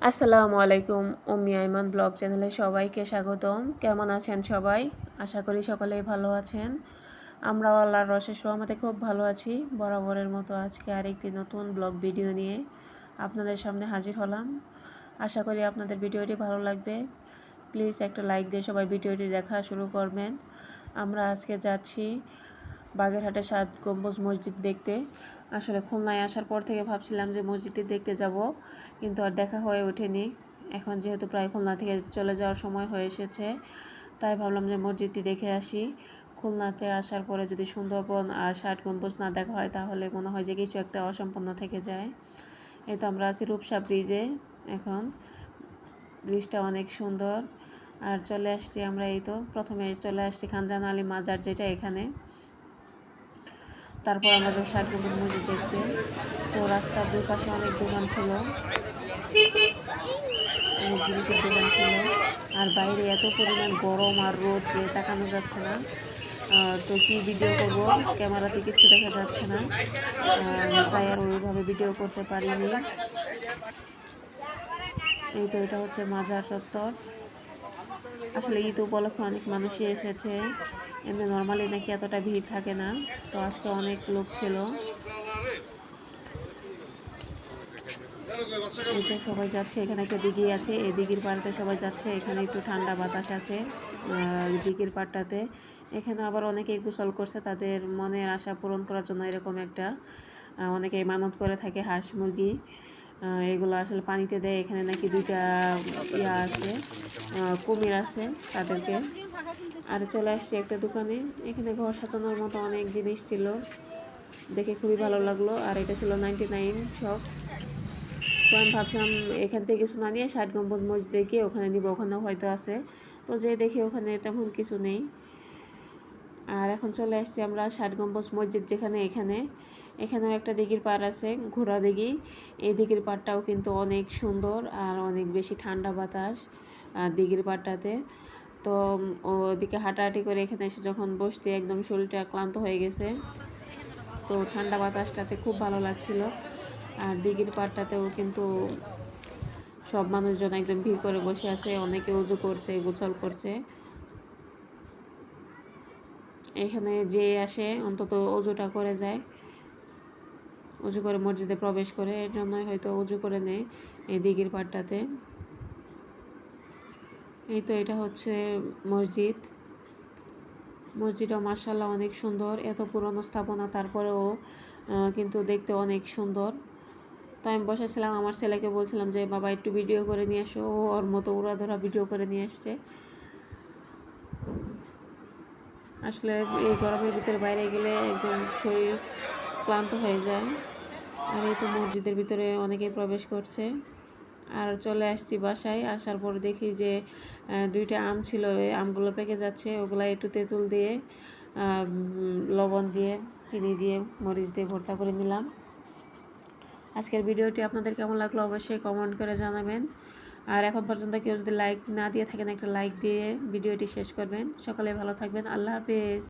আসসালামু আলাইকুম উম্মি আইমান ব্লগ চ্যানেলে সবাইকে স্বাগতম। কেমন আছেন সবাই? আশা করি সকলেই ভালো আছেন। আমরাও আল্লাহর রসের রহমতে খুব ভালো আছি। বরাবরের মতো আজকে আরেকটি নতুন ব্লগ ভিডিও নিয়ে আপনাদের সামনে হাজির হলাম। আশা করি আপনাদের ভিডিওটি ভালো লাগবে। প্লিজ একটা লাইক দিয়ে সবাই ভিডিওটি দেখা শুরু করবেন। আমরা আজকে যাচ্ছি বাগেরহাটের সাত গম্বুজ মসজিদ দেখতে। আসলে খুলনায় আসার পর থেকে ভাবছিলাম যে মসজিদটি দেখতে যাব, কিন্তু আর দেখা হয়ে ওঠেনি। এখন যেহেতু প্রায় খুলনা থেকে চলে যাওয়ার সময় হয়ে এসেছে, তাই ভাবলাম যে মসজিদটি দেখে আসি। খুলনাতে আসার পরে যদি সুন্দরবন আর ষাট গম্বুজ না দেখা হয়, তাহলে মনে হয় যে কিছু একটা অসম্পন্ন থেকে যায়। এই তো আমরা আছি রূপসা ব্রিজে। এখন ব্রিজটা অনেক সুন্দর। আর চলে আসছি আমরা এই তো, প্রথমে চলে আসছি খানজান আলী মাজার, যেটা এখানে। তারপর আমরা ষাট গম্বুজ মসজিদ দেখতে, তো রাস্তার দুই পাশে অনেক দোকান ছিল। অনেক জিনিসের দোকান ছিল। আর বাইরে এত পরিমাণ গরম আর রোদ যে তাকানো যাচ্ছে না। তো কি ভিডিও করব? ক্যামেরাতে কিচ্ছু দেখা যাচ্ছে না। তাই আর ওইভাবে ভিডিও করতে পারিনি। এই তো এটা হচ্ছে মাজার চত্বর। আসলে ঈদ উপলক্ষে অনেক মানুষই এসেছে। এমনি নর্মালি নাকি এতটা ভিড় থাকে না। তো আজকে অনেক লোক ছিল। সবাই যাচ্ছে, এখানে একটা দিঘি আছে। এই দিঘির পাড়তে সবাই যাচ্ছে। এখানে একটু ঠান্ডা বাতাস আছে দিঘির পাড়টাতে। এখানে আবার অনেকেই গোসল করছে, তাদের মনের আশা পূরণ করার জন্য এরকম একটা অনেকেই মানত করে থাকে হাঁস মুরগি। এগুলো আসলে পানিতে দেয়। এখানে নাকি দুইটা ইয়া আছে কুমির আছে তাদেরকে। আর চলে আসছি একটা দোকানে। এখানে ঘর সাজানোর মতো অনেক জিনিস ছিল। দেখে খুবই ভালো লাগল। আর এটা ছিল নাইনটি নাইন শপ তো আমি ভাবছিলাম এখান থেকে কিছু না নিয়ে ষাট গম্বুজ মসজিদে গিয়ে ওখানে নিব ওখানে হয়তো আছে। তো যে দেখি ওখানে তেমন কিছু নেই। আর এখন চলে আসছি আমরা ষাট গম্বুজ মসজিদ যেখানে এখানে। এখানেও একটা দিঘির পাড় আছে, ঘোড়া দিঘি। এই দিঘির পাড়টাও কিন্তু অনেক সুন্দর আর অনেক বেশি ঠান্ডা বাতাস আর দিঘির পাড়টাতে। তো ওদিকে হাঁটাহাঁটি করে এখানে এসে যখন বসতে একদম শরীরটা ক্লান্ত হয়ে গেছে। তো ঠান্ডা বাতাসটাতে খুব ভালো লাগছিল। আর দিঘির পাড়টাতেও কিন্তু সব মানুষজন একদম ভিড় করে বসে আছে, অনেকে উজু করছে গোছল করছে। এখানে যে আসে, অন্তত অজুটা করে যায়। উজু করে মসজিদে প্রবেশ করে, এর জন্যই হয়তো উজু করে নেয় এই দিঘির পাড়টাতে। এই তো এটা হচ্ছে মসজিদ। মসজিদও মার্শাল্লাহ অনেক সুন্দর। এত পুরনো স্থাপনা, তারপরেও কিন্তু দেখতে অনেক সুন্দর। তো আমি বসেছিলাম, আমার ছেলেকে বলছিলাম যে, বাবা, একটু ভিডিও করে নিয়ে আসো। ও ওর মতো উড়া ধরা ভিডিও করে নিয়ে আসছে। আসলে এই গরমের ভিতরে বাইরে গেলে একদম শরীর ক্লান্ত হয়ে যায়। আর এই তো মসজিদের ভিতরে অনেকেই প্রবেশ করছে। আর চলে আসছি বাসায়। আসার পর দেখি যে দুইটা আম ছিল। ওই আমগুলো পেকে যাচ্ছে। ওগুলো একটু তেঁতুল দিয়ে লবণ দিয়ে, চিনি দিয়ে, মরিচ দিয়ে ভর্তা করে নিলাম। আজকের ভিডিওটি আপনাদের কেমন লাগল অবশ্যই কমেন্ট করে জানাবেন। আর এখন পর্যন্ত কেউ যদি লাইক না দিয়ে থাকেন, একটা লাইক দিয়ে ভিডিওটি শেষ করবেন। সকালে ভালো থাকবেন। আল্লাহ হাফেজ।